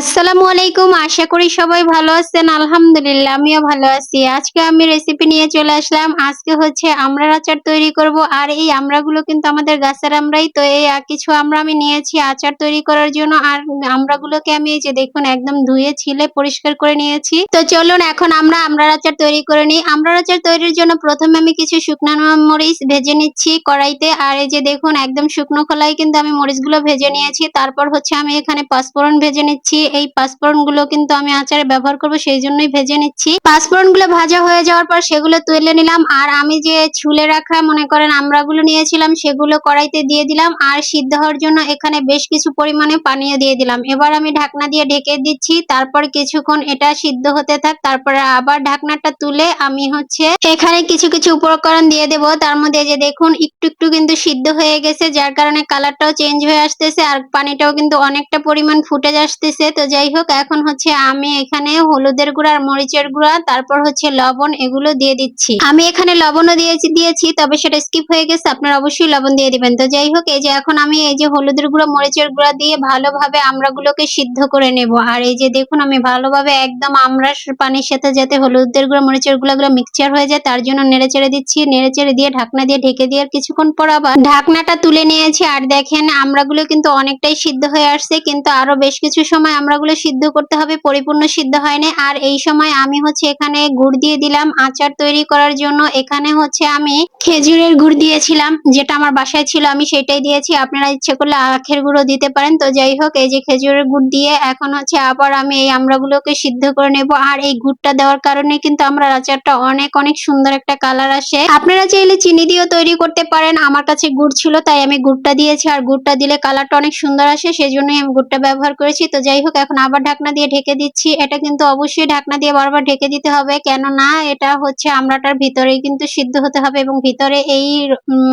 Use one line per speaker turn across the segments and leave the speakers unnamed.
আসসালামু আলাইকুম, আশা করি সবাই ভালো আছেন। আলহামদুলিল্লাহ, আমিও ভালো আছি। আজকে আমি রেসিপি নিয়ে চলে আসলাম। আজকে হচ্ছে আমড়ার আচার তৈরি করব। আর এই আমড়াগুলো কিন্তু আমাদের গাছের আমরাই তো এই কিছু আমরা আমি নিয়েছি আচার তৈরি করার জন্য। আর আমড়াগুলোকে আমি এই যে দেখুন, একদম ধুয়ে, ছিলে, পরিষ্কার করে নিয়েছি। তো চলুন এখন আমরা আমড়ার আচার তৈরি করে নিই। আমড়ার আচার তৈরির জন্য প্রথমে আমি কিছু শুকনো মরিচ ভেজে নিচ্ছি কড়াইতে। আর এই যে দেখুন, একদম শুকনো খোলায় কিন্তু আমি মরিচগুলো ভেজে নিয়েছি। তারপর হচ্ছে আমি এখানে পাঁচফোড়ন ভেজে নিচ্ছি। এই পাঁচফোড়নগুলো কিন্তু আমি আচারে ব্যবহার করব সেই জন্যই ভেজে নিচ্ছি। পাঁচফোড়নগুলো ভাজা হয়ে যাওয়ার পর সেগুলো তুলে নিলাম, আর আমি যে ছুলে রাখা, মনে করেন আমড়াগুলো নিয়েছিলাম, সেগুলো কড়াইতে দিয়ে দিলাম, আর সিদ্ধ হওয়ার জন্য এখানে বেশ কিছু পরিমাণে পানীয় দিয়ে দিলাম। এবার আমি ঢাকনা দিয়ে ঢেকে দিচ্ছি, তারপর কিছুক্ষণ এটা সিদ্ধ হতে থাক, তারপরে আবার ঢাকনাটা তুলে আমি হচ্ছে এখানে কিছু কিছু উপকরণ দিয়ে দেব। তার মধ্যে যে দেখুন, একটু একটু কিন্তু সিদ্ধ হয়ে গেছে, যার কারণে কালারটাও চেঞ্জ হয়ে আসতেছে, আর পানিটাও কিন্তু অনেকটা পরিমাণ ফুটে আসতেছে। তো যাই হোক, এখন হচ্ছে আমি এখানে হলুদের গুঁড়া আর মরিচের গুঁড়া, তারপর হচ্ছে লবণ এগুলো দিয়ে দিচ্ছি। আমি এখানে লবণও দিয়েছি দিয়েছি, তবে সেটা স্কিপ হয়ে গেছে, আপনারা অবশ্যই লবণ দিয়ে দিবেন। তো যাই হোক, এই যে এখন আমি এই যে হলুদের গুঁড়া, মরিচের গুঁড়া দিয়ে ভালোভাবে আমড়াগুলোকে সিদ্ধ করে নেব। আর এই যে দেখুন, আমি ভালোভাবে একদম আমড়ার পানির সাথে যাতে হলুদের গুঁড়া, মরিচের গুঁড়াগুলো মিক্সচার হয়ে যায়, তার জন্য নেড়ে চেড়ে দিচ্ছি। নেড়ে চেড়ে দিয়ে ঢাকনা দিয়ে ঢেকে দিয়ে কিছুক্ষণ পর আবার ঢাকনাটা তুলে নিয়েছি। আর দেখেন আমড়াগুলো কিন্তু অনেকটাই সিদ্ধ হয়ে আসছে, কিন্তু আরও বেশ কিছু সময় আমড়াগুলো সিদ্ধ করতে হবে, পরিপূর্ণ সিদ্ধ হয়নি। আর এই সময় আমি হচ্ছে এখানে গুড় দিয়ে দিলাম আচার তৈরি করার জন্য। এখানে হচ্ছে আমি খেজুরের গুড় দিয়েছিলাম, যেটা আমার বাসায় ছিল, আমি সেটাই দিয়েছি। আপনারা ইচ্ছে করলে আখের গুঁড়ো দিতে পারেন। তো যাই হোক, এই যে খেজুরের গুড় দিয়ে এখন হচ্ছে আবার আমি এই আমড়াগুলোকে সিদ্ধ করে নেব। আর এই গুড়টা দেওয়ার কারণে কিন্তু আমরা আচারটা অনেক অনেক সুন্দর একটা কালার আসে। আপনারা চাইলে চিনি দিয়েও তৈরি করতে পারেন। আমার কাছে গুড় ছিল, তাই আমি গুড়টা দিয়েছি। আর গুড়টা দিলে কালারটা অনেক সুন্দর আসে সেই জন্যই আমি গুড়টা ব্যবহার করেছি। তো যাই হোক এখন আবার ঢাকনা দিয়ে ঢেকে দিচ্ছি। এটা কিন্তু অবশ্যই ঢাকনা দিয়ে বারবার ঢেকে দিতে হবে, কেননা এটা হচ্ছে আমড়াটার ভিতরেই কিন্তু সিদ্ধ হতে হবে এবং ভিতরে এই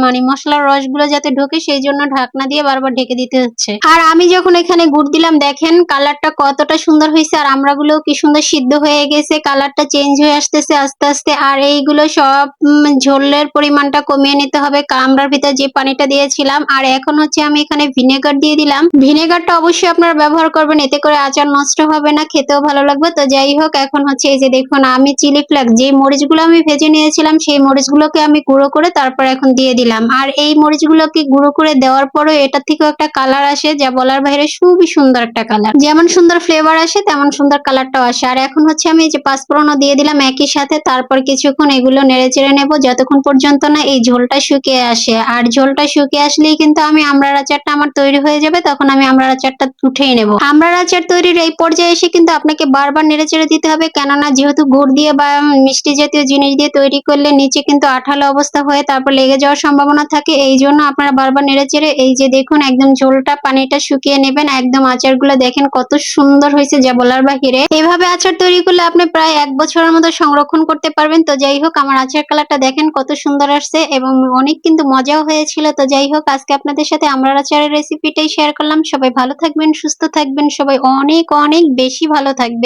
মানে মশলার রসগুলো যাতে ঢোকে, সেই জন্য ঢাকনা দিয়ে বারবার ঢেকে দিতে হচ্ছে। আর আমি যখন এখানে গুড় দিলাম, দেখেন কালারটা কতটা সুন্দর হয়েছে, আর আমড়াগুলো কি সুন্দর সিদ্ধ হয়ে গেছে, কালারটা চেঞ্জ হয়ে আসতেছে আস্তে আস্তে, আর এইগুলো সব ঝোলের পরিমাণটা কমিয়ে নিতে হবে। কামড়ার ভিতরে যে পানিটা দিয়েছিলাম, আর এখন হচ্ছে আমি এখানে ভিনেগার দিয়ে দিলাম। ভিনেগারটা অবশ্যই আপনারা ব্যবহার করবেন, এতে করে আচার নষ্ট হবে না, খেতেও ভালো লাগবে। তো যাই হোক, এখন হচ্ছে এই যে দেখুন, আমি চিলি ফ্লেক্স যে মরিচগুলো আমি ভেজে নিয়েছিলাম, সেই মরিচগুলোকে আমি গুঁড়ো করে তারপর এখন দিয়ে দিলাম। আর এই মরিচগুলোকে গুঁড়ো করে দেওয়ার পরও এটা থেকেও একটা কালার আসে, যা বলার বাইরে খুবই সুন্দর একটা কালার যেমন সুন্দর ফ্লেভার আসে, তেমন সুন্দর কালারটাও আসে। আর এখন হচ্ছে আমি যে পাঁচফোড়নও দিয়ে দিলাম একই সাথে, তারপর কিছুক্ষণ এগুলো নেড়ে চেড়ে নেব, যতক্ষণ পর্যন্ত না এই ঝোলটা শুকিয়ে আসে। আর ঝোলটা শুকিয়ে আসলেই কিন্তু আমি আমড়ার আচারটা আমার তৈরি হয়ে যাবে, তখন আমি আমড়ার আচারটা উঠেই নেব। আমড়ার আচার তৈরির এই পর্যায়ে এসে কিন্তু আপনাকে বারবার নেড়েচেড়ে দিতে হবে। কেননা যেহেতু গুড় দিয়ে বা মিষ্টি জাতীয় জিনিস দিয়ে তৈরি করলে নিচে কিন্তু আঠালো অবস্থা হয়ে, তারপর লেগে যাওয়ার সম্ভাবনা থাকে। এই জন্য আপনারা বারবার নেড়েচেড়ে এই যে দেখুন, একদম ঝোলটা, পানিটা শুকিয়ে নেবেন। একদম আচারগুলো দেখেন কত সুন্দর হয়েছে, যা বলার বাহিরে। এভাবে আচার তৈরি করলে আপনি প্রায় এক বছরের মতো সংরক্ষণ করতে পারবেন। তো যাই হোক, আমার আচার কালারটা দেখেন কত সুন্দর আসছে এবং অনেক কিন্তু মজাও হয়েছিল। তো যাই হোক, আজকে আপনাদের সাথে আমরা আচারের রেসিপিটাই শেয়ার করলাম। সবাই ভালো থাকবেন, সুস্থ থাকবেন, সবাই অনেক অনেক বেশি ভালো থাকবেন।